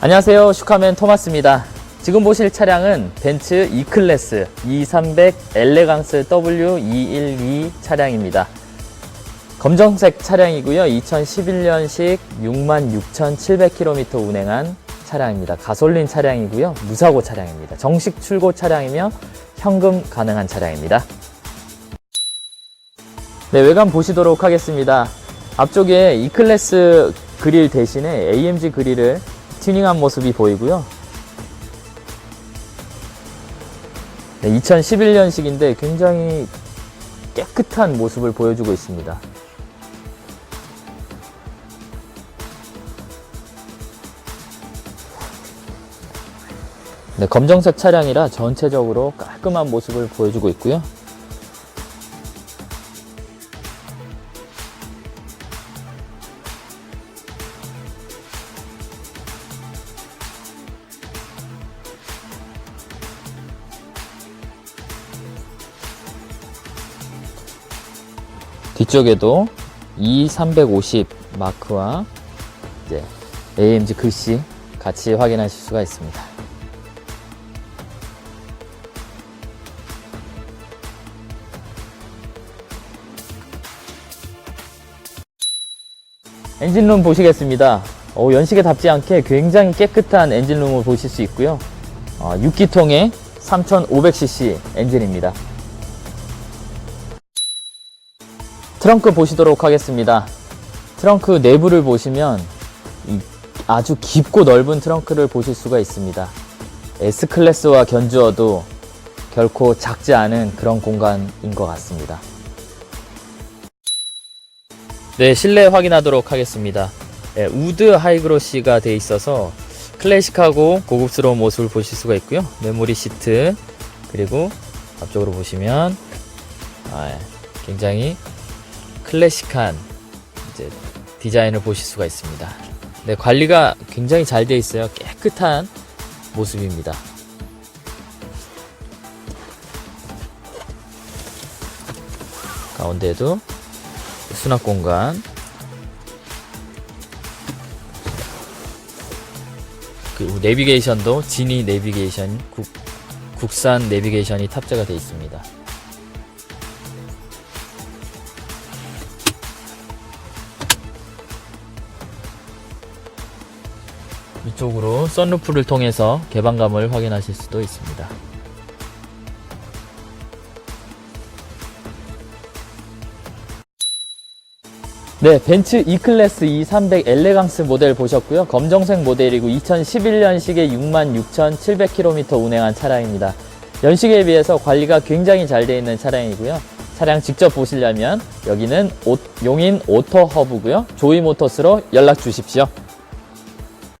안녕하세요. 슈카맨 토마스입니다. 지금 보실 차량은 벤츠 E클래스 2300 엘레강스 W212 차량입니다. 검정색 차량이고요. 2011년식 66,700km 운행한 차량입니다. 가솔린 차량이고요. 무사고 차량입니다. 정식 출고 차량이며 현금 가능한 차량입니다. 네, 외관 보시도록 하겠습니다. 앞쪽에 E클래스 그릴 대신에 AMG 그릴을 튜닝한 모습이 보이고요. 네, 2011년식인데 굉장히 깨끗한 모습을 보여주고 있습니다. 네, 검정색 차량이라 전체적으로 깔끔한 모습을 보여주고 있고요. 뒤쪽에도 E350 마크와 이제 AMG 글씨 같이 확인하실 수가 있습니다. 엔진룸 보시겠습니다. 어, 연식에 답지 않게 굉장히 깨끗한 엔진룸을 보실 수 있고요. 어, 6기통의 3500cc 엔진입니다. 트렁크 보시도록 하겠습니다. 트렁크 내부를 보시면 이 아주 깊고 넓은 트렁크를 보실 수가 있습니다. S클래스와 견주어도 결코 작지 않은 그런 공간인 것 같습니다. 네, 실내 확인하도록 하겠습니다. 네, 우드 하이그로시가 되어 있어서 클래식하고 고급스러운 모습을 보실 수가 있고요. 메모리 시트 그리고 앞쪽으로 보시면 아, 예, 굉장히 클래식한 이제 디자인을 보실 수가 있습니다. 네, 관리가 굉장히 잘 되어 있어요. 깨끗한 모습입니다. 가운데에도 수납 공간 그리고 내비게이션도 지니 내비게이션 국, 국산 내비게이션이 탑재가 되어 있습니다. 이쪽으로 썬루프를 통해서 개방감을 확인하실 수도 있습니다. 네, 벤츠 E클래스 E300 엘레강스 모델 보셨고요. 검정색 모델이고 2011년식에 66,700km 운행한 차량입니다. 연식에 비해서 관리가 굉장히 잘 되어 있는 차량이고요. 차량 직접 보시려면 여기는 오- 용인 오토허브고요. 조이모터스로 연락 주십시오.